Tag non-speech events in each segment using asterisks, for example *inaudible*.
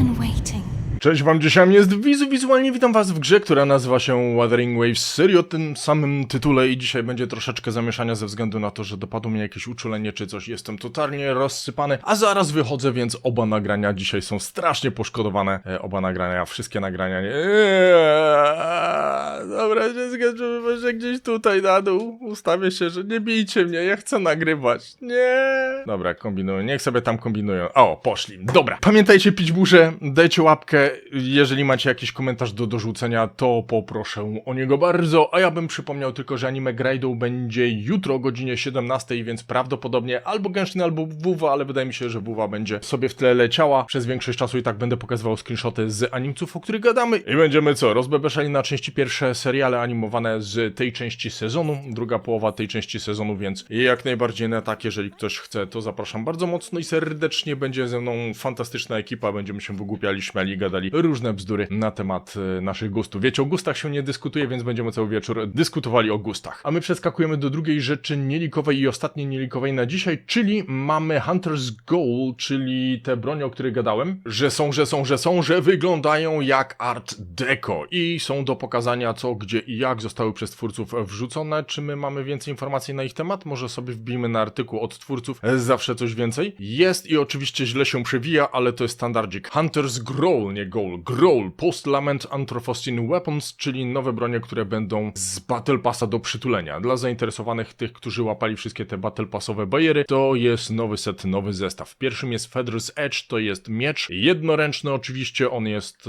been waiting. Cześć wam, dzisiaj jest Wizu, wizualnie witam was w grze, która nazywa się Wuthering Waves serii o tym samym tytule i dzisiaj będzie troszeczkę zamieszania ze względu na to, że dopadło mnie jakieś uczulenie czy coś, jestem totalnie rozsypany, a zaraz wychodzę, więc oba nagrania dzisiaj są strasznie poszkodowane, e, oba nagrania, wszystkie nagrania, nie... Eee, dobra, się zgadza, może gdzieś tutaj na dół, ustawię się, że nie bijcie mnie, ja chcę nagrywać, nie... Dobra, kombinuję, niech sobie tam kombinują, o, poszli, dobra, pamiętajcie pić burzę, dajcie łapkę, jeżeli macie jakiś komentarz do dorzucenia, to poproszę o niego bardzo, a ja bym przypomniał tylko, że anime Graidą będzie jutro o godzinie 17, więc prawdopodobnie albo Genshin, albo WUWA, ale wydaje mi się, że WUWA będzie sobie w tle leciała. Przez większość czasu i tak będę pokazywał screenshoty z animców, o których gadamy. I będziemy co? Rozbebeszali na części pierwsze seriale animowane z tej części sezonu, druga połowa tej części sezonu, więc jak najbardziej na tak, jeżeli ktoś chce, to zapraszam bardzo mocno i serdecznie. Będzie ze mną fantastyczna ekipa, będziemy się wygłupiali, śmiali, gadali różne bzdury na temat e, naszych gustów. Wiecie, o gustach się nie dyskutuje, więc będziemy cały wieczór dyskutowali o gustach. A my przeskakujemy do drugiej rzeczy nielikowej i ostatniej nielikowej na dzisiaj, czyli mamy Hunter's Goal, czyli te bronie, o których gadałem, że są, że są, że są, że wyglądają jak art deco i są do pokazania co, gdzie i jak zostały przez twórców wrzucone. Czy my mamy więcej informacji na ich temat? Może sobie wbijmy na artykuł od twórców, e, zawsze coś więcej. Jest i oczywiście źle się przewija, ale to jest standardzik. Hunter's Growl, nie Goal. Growl, Post-Lament Anthropocene Weapons, czyli nowe bronie, które będą z Battle Passa do przytulenia. Dla zainteresowanych tych, którzy łapali wszystkie te Battle Passowe bariery, to jest nowy set, nowy zestaw. Pierwszym jest Feather's Edge, to jest miecz jednoręczny oczywiście, on jest,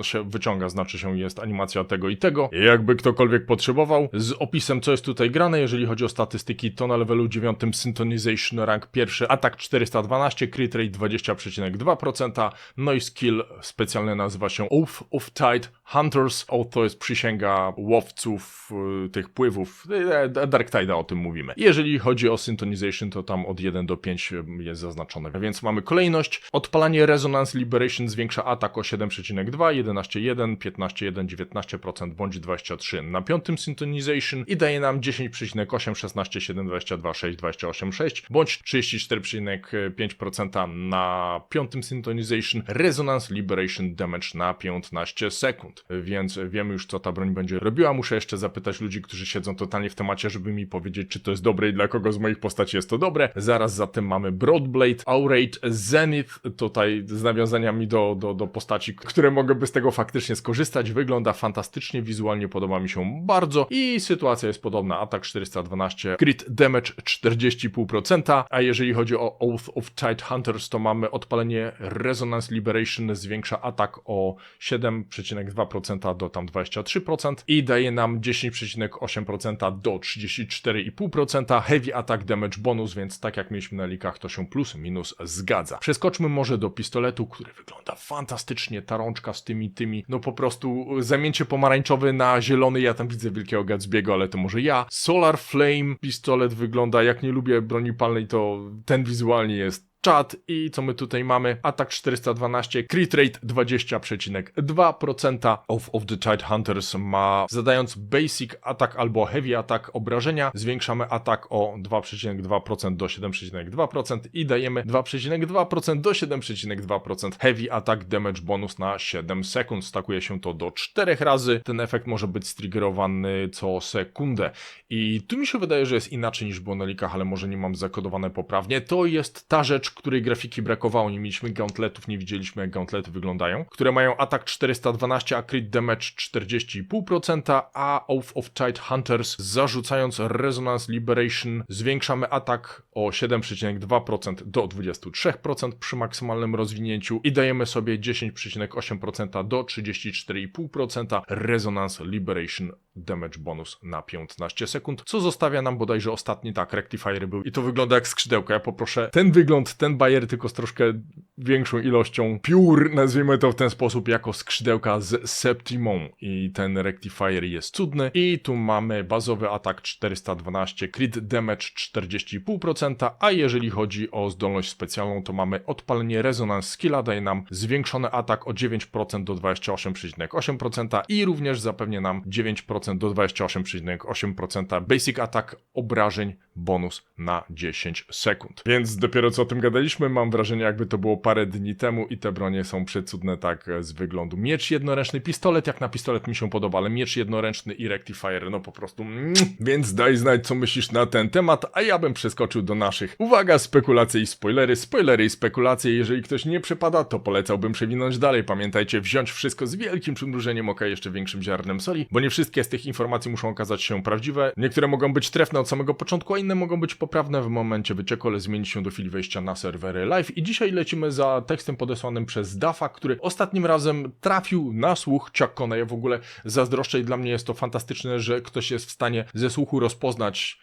e, się wyciąga, znaczy się jest animacja tego i tego. Jakby ktokolwiek potrzebował, z opisem co jest tutaj grane, jeżeli chodzi o statystyki, to na levelu 9 Syntonization rank pierwszy, atak 412, crit rate 20,2%, no i skill specjalny nazywa się Oath of Tide Hunters. Oath to jest przysięga łowców y, tych pływów. E, Dark Tide'a o tym mówimy. Jeżeli chodzi o Syntonization, to tam od 1 do 5 jest zaznaczone. Więc mamy kolejność. Odpalanie Resonance Liberation zwiększa atak o 7,2, 11,1, 15,1, 19% bądź 23 na piątym Syntonization i daje nam 10,8, 16, 7, 22, 6, 28, 6 bądź 34,5% na piątym Syntonization Resonance Liberation Damage na 15 sekund. Więc wiemy już co ta broń będzie robiła. Muszę jeszcze zapytać ludzi, którzy siedzą totalnie w temacie, żeby mi powiedzieć, czy to jest dobre i dla kogo z moich postaci jest to dobre. Zaraz za tym mamy Broadblade, Aurate, Zenith, tutaj z nawiązaniami do, do, do postaci, które mogłyby z tego faktycznie skorzystać. Wygląda fantastycznie, wizualnie podoba mi się bardzo i sytuacja jest podobna. Atak 412, crit damage 40,5%, a jeżeli chodzi o Oath of Tide Hunters, to mamy odpalenie Resonance Liberation, zwiększa atak o 7,2% do tam 23% i daje nam 10,8% do 34,5%. Heavy Attack Damage bonus, więc tak jak mieliśmy na likach, to się plus minus zgadza. Przeskoczmy może do pistoletu, który wygląda fantastycznie, ta rączka z tymi, tymi, no po prostu zamięcie pomarańczowy na zielony, ja tam widzę wielkiego Gatsby'ego, ale to może ja. Solar Flame, pistolet wygląda, jak nie lubię broni palnej, to ten wizualnie jest czat i co my tutaj mamy? Atak 412, crit rate 20,2%. Of, of the Tide Hunters ma, zadając basic atak albo heavy atak obrażenia, zwiększamy atak o 2,2% do 7,2% i dajemy 2,2% do 7,2% heavy attack damage bonus na 7 sekund. Stakuje się to do 4 razy. Ten efekt może być striggerowany co sekundę. I tu mi się wydaje, że jest inaczej niż było na likach, ale może nie mam zakodowane poprawnie. To jest ta rzecz, której grafiki brakowało. Nie mieliśmy gauntletów, nie widzieliśmy jak gauntlety wyglądają, które mają atak 412, a crit damage 40,5%, a Oath of Tide Hunters zarzucając Resonance Liberation zwiększamy atak o 7,2% do 23% przy maksymalnym rozwinięciu i dajemy sobie 10,8% do 34,5% Resonance Liberation damage bonus na 15 sekund, co zostawia nam bodajże ostatni, tak, Rectifier był i to wygląda jak skrzydełka. Ja poproszę ten wygląd, ten bajer, tylko z troszkę większą ilością piór, nazwijmy to w ten sposób, jako skrzydełka z Septimą. I ten Rectifier jest cudny. I tu mamy bazowy atak 412, crit damage 40,5%, a jeżeli chodzi o zdolność specjalną, to mamy odpalenie Resonance Skilla, daje nam zwiększony atak o 9% do 28,8% i również zapewnia nam 9% do 28,8% basic attack obrażeń bonus na 10 sekund. Więc dopiero co o tym gadałem pogadaliśmy, mam wrażenie jakby to było parę dni temu i te bronie są przecudne tak e, z wyglądu. Miecz jednoręczny, pistolet jak na pistolet mi się podoba, ale miecz jednoręczny i rectifier no po prostu mm, więc daj znać co myślisz na ten temat, a ja bym przeskoczył do naszych. Uwaga, spekulacje i spoilery, spoilery i spekulacje, jeżeli ktoś nie przepada, to polecałbym przewinąć dalej. Pamiętajcie, wziąć wszystko z wielkim przymrużeniem oka, jeszcze większym ziarnem soli, bo nie wszystkie z tych informacji muszą okazać się prawdziwe. Niektóre mogą być trefne od samego początku, a inne mogą być poprawne w momencie wycieku, ale zmienić się do chwili wejścia na serwery live. I dzisiaj lecimy za tekstem podesłanym przez Dafa, który ostatnim razem trafił na słuch Chuck Ja w ogóle zazdroszczę i dla mnie jest to fantastyczne, że ktoś jest w stanie ze słuchu rozpoznać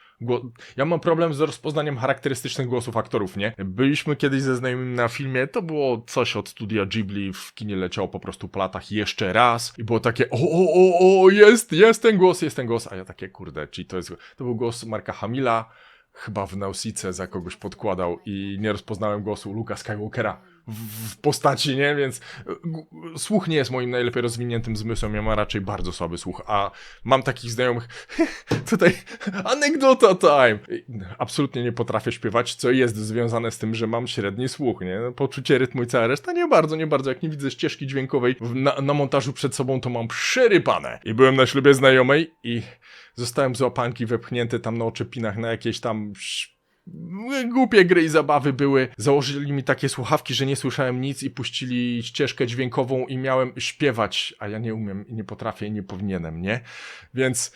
ja mam problem z rozpoznaniem charakterystycznych głosów aktorów, nie? Byliśmy kiedyś ze znajomymi na filmie, to było coś od studia Ghibli, w kinie leciało po prostu po latach jeszcze raz. I było takie o, o, o, o, jest, jest ten głos, jest ten głos, a ja takie kurde, czyli to jest, to był głos Marka Hamila, chyba w Nausice za kogoś podkładał i nie rozpoznałem głosu Luka Skywalkera w, postaci, nie? Więc g- słuch nie jest moim najlepiej rozwiniętym zmysłem, ja mam raczej bardzo słaby słuch, a mam takich znajomych, *laughs* tutaj anegdota time! Absolutnie nie potrafię śpiewać, co jest związane z tym, że mam średni słuch, nie? No, Poczucie rytmu i cała reszta nie bardzo, nie bardzo. Jak nie widzę ścieżki dźwiękowej na, na montażu przed sobą, to mam przerypane. I byłem na ślubie znajomej i zostałem z łapanki wepchnięty tam na oczepinach na jakieś tam głupie gry i zabawy były. Założyli mi takie słuchawki, że nie słyszałem nic i puścili ścieżkę dźwiękową i miałem śpiewać, a ja nie umiem i nie potrafię i nie powinienem, nie? Więc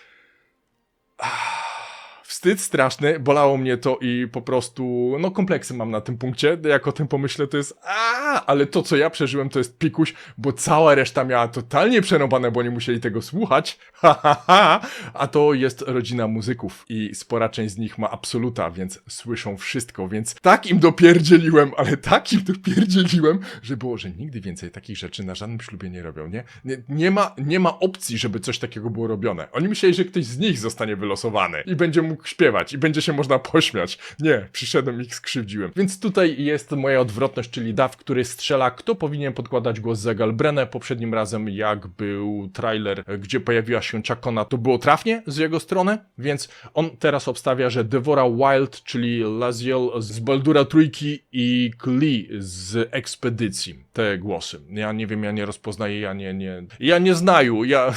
wstyd straszny, bolało mnie to i po prostu, no kompleksy mam na tym punkcie, jak o tym pomyślę to jest a, ale to co ja przeżyłem to jest pikuś, bo cała reszta miała totalnie przerąbane, bo nie musieli tego słuchać, ha ha ha, a to jest rodzina muzyków i spora część z nich ma absoluta, więc słyszą wszystko, więc tak im dopierdzieliłem, ale tak im dopierdzieliłem, że było, że nigdy więcej takich rzeczy na żadnym ślubie nie robią, nie? Nie, nie, ma, nie ma opcji, żeby coś takiego było robione. Oni myśleli, że ktoś z nich zostanie wylosowany i będzie mógł śpiewać i będzie się można pośmiać. Nie, przyszedłem i ich skrzywdziłem. Więc tutaj jest moja odwrotność, czyli Daw, który strzela, kto powinien podkładać głos za Galbrenę. Poprzednim razem, jak był trailer, gdzie pojawiła się Chakona, to było trafnie z jego strony, więc on teraz obstawia, że Devora Wild, czyli Laziel z Baldura Trójki i Klee z Ekspedycji. Te głosy. Ja nie wiem, ja nie rozpoznaję, ja nie, nie... Ja nie znaju, ja...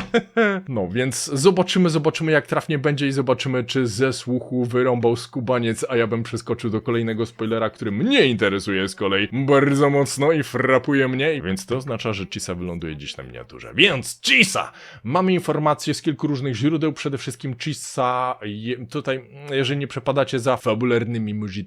*laughs* No, więc zobaczymy, zobaczymy jak trafnie będzie i zobaczymy, czy ze słuchu wyrąbał skubaniec, a ja bym przeskoczył do kolejnego spoilera, który mnie interesuje z kolei bardzo mocno i frapuje mnie, więc to oznacza, że Chisa wyląduje dziś na miniaturze. Więc Chisa! Mamy informacje z kilku różnych źródeł, przede wszystkim Chisa, je, tutaj, jeżeli nie przepadacie za fabularnymi muzi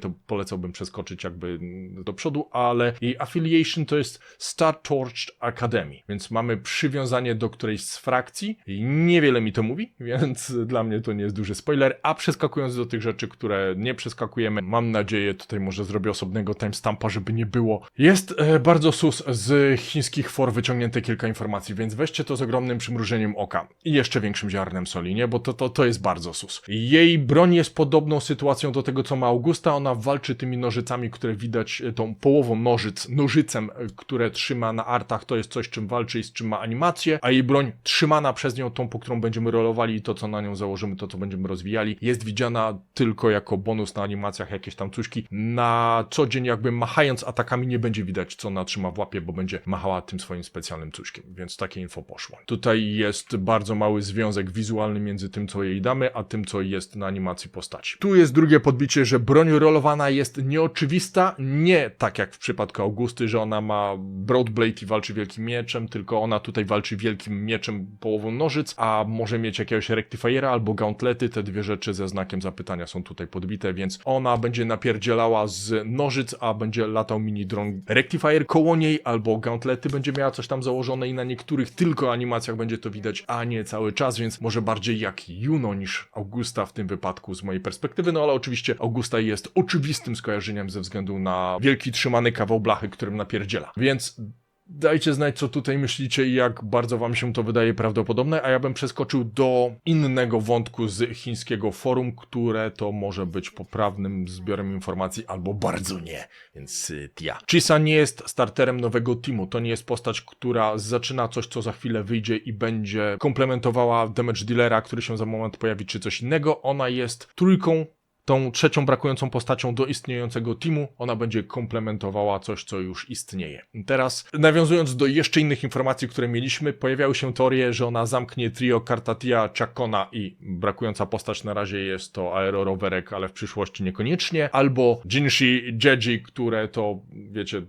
to polecałbym przeskoczyć jakby do przodu, ale jej affiliation to jest Star Torched Academy, więc mamy przywiązanie do którejś z frakcji niewiele mi to mówi, *laughs* więc dla mnie to nie jest duży spoiler, a przeskakując do tych rzeczy, które nie przeskakujemy, mam nadzieję, tutaj może zrobię osobnego timestampa, żeby nie było. Jest e, bardzo sus z chińskich for wyciągnięte kilka informacji, więc weźcie to z ogromnym przymrużeniem oka i jeszcze większym ziarnem soli, nie? Bo to, to, to jest bardzo sus. Jej broń jest podobną sytuacją do tego, co ma Augusta, ona walczy tymi nożycami, które widać, e, tą połową nożyc, nożycem, e, które trzyma na artach, to jest coś, czym walczy i z czym ma animację, a jej broń trzymana przez nią, tą, po którą będziemy rolowali i to, co na nią założymy, to, co będziemy rozwijali, jest widziana tylko jako bonus na animacjach, jakieś tam cuśki. Na co dzień jakby machając atakami nie będzie widać, co ona trzyma w łapie, bo będzie machała tym swoim specjalnym cuśkiem, więc takie info poszło. Tutaj jest bardzo mały związek wizualny między tym, co jej damy, a tym, co jest na animacji postaci. Tu jest drugie podbicie, że broń rolowana jest nieoczywista, nie tak jak w przypadku Augusty, że ona ma Broadblade i walczy wielkim mieczem, tylko ona tutaj walczy wielkim mieczem połową nożyc, a może mieć jakiegoś rectifiera albo gauntlety, te dwie rzeczy ze znakiem zapytania są tutaj podbite, więc ona będzie napierdzielała z nożyc, a będzie latał mini dron rectifier koło niej, albo gauntlety będzie miała coś tam założone i na niektórych tylko animacjach będzie to widać, a nie cały czas, więc może bardziej jak Juno niż Augusta w tym wypadku z mojej perspektywy, no ale oczywiście Augusta jest oczywistym skojarzeniem ze względu na wielki trzymany kawał blachy, którym napierdziela. Więc Dajcie znać, co tutaj myślicie i jak bardzo wam się to wydaje prawdopodobne, a ja bym przeskoczył do innego wątku z chińskiego forum, które to może być poprawnym zbiorem informacji albo bardzo nie, więc y, tia. Chisa nie jest starterem nowego teamu, to nie jest postać, która zaczyna coś, co za chwilę wyjdzie i będzie komplementowała damage dealera, który się za moment pojawi, czy coś innego. Ona jest trójką tą trzecią brakującą postacią do istniejącego teamu. Ona będzie komplementowała coś, co już istnieje. Teraz, nawiązując do jeszcze innych informacji, które mieliśmy, pojawiały się teorie, że ona zamknie trio Kartatia, Chakona i brakująca postać na razie jest to Aero Rowerek, ale w przyszłości niekoniecznie, albo Jinshi Jeji, które to, wiecie,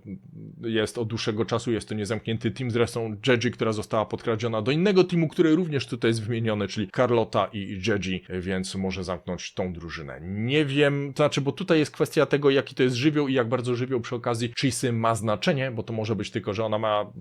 jest od dłuższego czasu, jest to niezamknięty team, zresztą Jeji, która została podkradziona do innego teamu, który również tutaj jest wymieniony, czyli Carlota i Jeji, więc może zamknąć tą drużynę. Nie wiem, to znaczy, bo tutaj jest kwestia tego, jaki to jest żywioł i jak bardzo żywioł przy okazji Chisy ma znaczenie, bo to może być tylko, że ona ma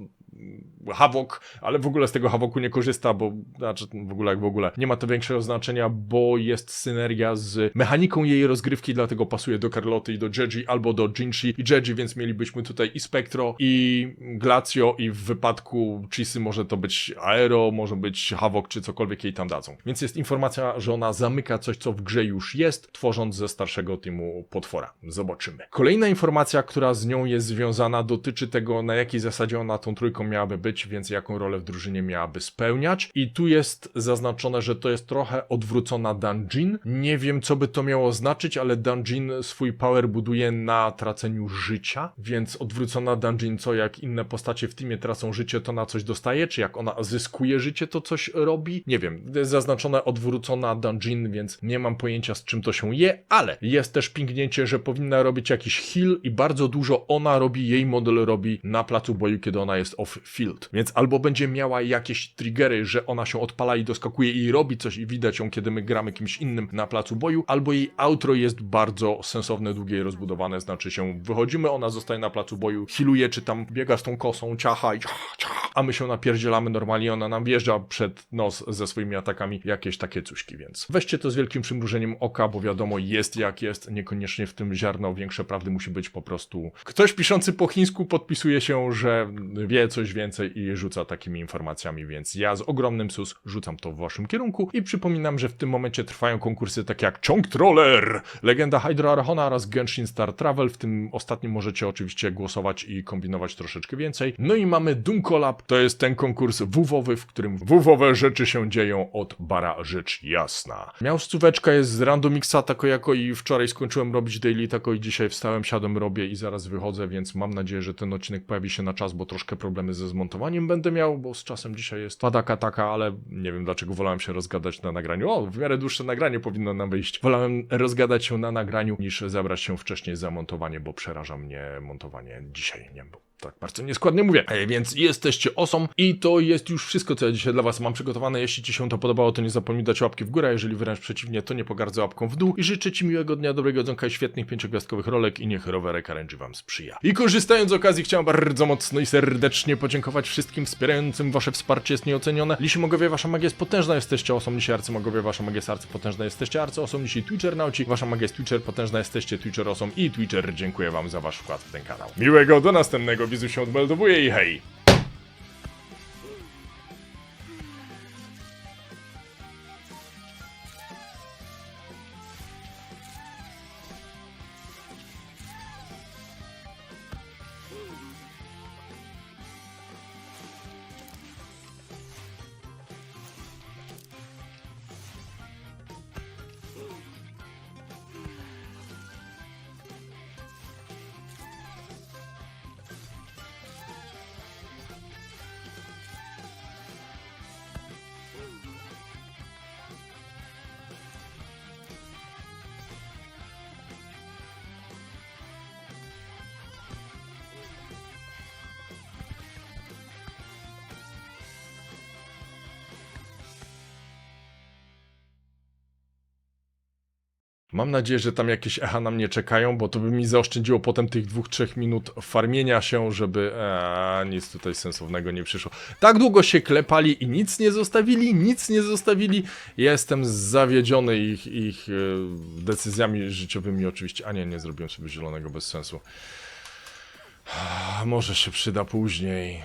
hawok, ale w ogóle z tego hawoku nie korzysta, bo znaczy w ogóle jak w ogóle nie ma to większego znaczenia, bo jest synergia z mechaniką jej rozgrywki, dlatego pasuje do Carloty i do Jeji albo do Jinshi i Jeji, więc mielibyśmy tutaj i Spectro i Glacio i w wypadku Chisy może to być Aero, może być Havok czy cokolwiek jej tam dadzą. Więc jest informacja, że ona zamyka coś, co w grze już jest, tworząc ze starszego teamu potwora. Zobaczymy. Kolejna informacja, która z nią jest związana, dotyczy tego, na jakiej zasadzie ona tą trójką miałaby być, więc jaką rolę w drużynie miałaby spełniać. I tu jest zaznaczone, że to jest trochę odwrócona Dungeon. Nie wiem, co by to miało znaczyć, ale Dungeon swój power buduje na traceniu życia, więc odwrócona Dungeon, co jak inne postacie w teamie tracą życie, to na coś dostaje, czy jak ona zyskuje życie, to coś robi. Nie wiem, jest zaznaczone odwrócona Dungeon, więc nie mam pojęcia z czym to się je, ale jest też pingnięcie, że powinna robić jakiś heal i bardzo dużo ona robi, jej model robi na placu boju, kiedy ona jest off-field. Więc albo będzie miała jakieś triggery, że ona się odpala i doskakuje i robi coś i widać ją, kiedy my gramy kimś innym na placu boju, albo jej outro jest bardzo sensowne, długie i rozbudowane, znaczy się wychodzimy, ona zostaje na placu boju, healuje, czy tam biega z tą kosą, ciacha i ciacha, ciacha, a my się napierdzielamy normalnie, ona nam wjeżdża przed nos ze swoimi atakami, jakieś takie cuśki, więc weźcie to z wielkim przymrużeniem oka, bo wiadomo, jest jak jest, niekoniecznie w tym ziarno większe prawdy musi być po prostu. Ktoś piszący po chińsku podpisuje się, że wie coś więcej i rzuca takimi informacjami, więc ja z ogromnym sus rzucam to w waszym kierunku i przypominam, że w tym momencie trwają konkursy takie jak Chong Troller, Legenda Hydro Archona oraz Genshin Star Travel, w tym ostatnim możecie oczywiście głosować i kombinować troszeczkę więcej. No i mamy Doom Collab, to jest ten konkurs WoWowy, w którym WoWowe rzeczy się dzieją od bara rzecz jasna. Miał stóweczka jest z randomixa tako jako i wczoraj skończyłem robić daily tako i dzisiaj wstałem, siadłem, robię i zaraz wychodzę, więc mam nadzieję, że ten odcinek pojawi się na czas, bo troszkę problemy ze zmontowaniem będę miał, bo z czasem dzisiaj jest padaka taka, ale nie wiem dlaczego wolałem się rozgadać na nagraniu. O, w miarę dłuższe nagranie powinno nam wyjść. Wolałem rozgadać się na nagraniu niż zabrać się wcześniej za montowanie, bo przeraża mnie montowanie dzisiaj, nie wiem, tak bardzo nieskładnie mówię. E, Więc jesteście osą i to jest już wszystko, co ja dzisiaj dla was mam przygotowane. Jeśli ci się to podobało, to nie zapomnij dać łapki w górę, jeżeli wręcz przeciwnie, to nie pogardzę łapką w dół i życzę ci miłego dnia, dobrego dzonka i świetnych pięciogwiazdkowych rolek i niech rowerek RNG wam sprzyja. I korzystając z okazji chciałem bardzo mocno i serdecznie podziękować wszystkim wspierającym. Wasze wsparcie jest nieocenione. Lisi wasza magia jest potężna, jesteście osą. Lisi arcymogowie, wasza magia jest arcypotężna, jesteście arcyosom. Lisi Twitchernauci, wasza magia jest Twitcher potężna, jesteście Twitcher osom i Twitcher. Dziękuję wam za wasz wkład w ten kanał. Miłego, do następnego. Wizu się odmeldowuje i hej! Mam nadzieję, że tam jakieś echa na mnie czekają, bo to by mi zaoszczędziło potem tych dwóch, trzech minut farmienia się, żeby eee, nic tutaj sensownego nie przyszło. Tak długo się klepali i nic nie zostawili, nic nie zostawili. Jestem zawiedziony ich, ich e, decyzjami życiowymi oczywiście. A nie, nie zrobiłem sobie zielonego bez sensu. Może się przyda później.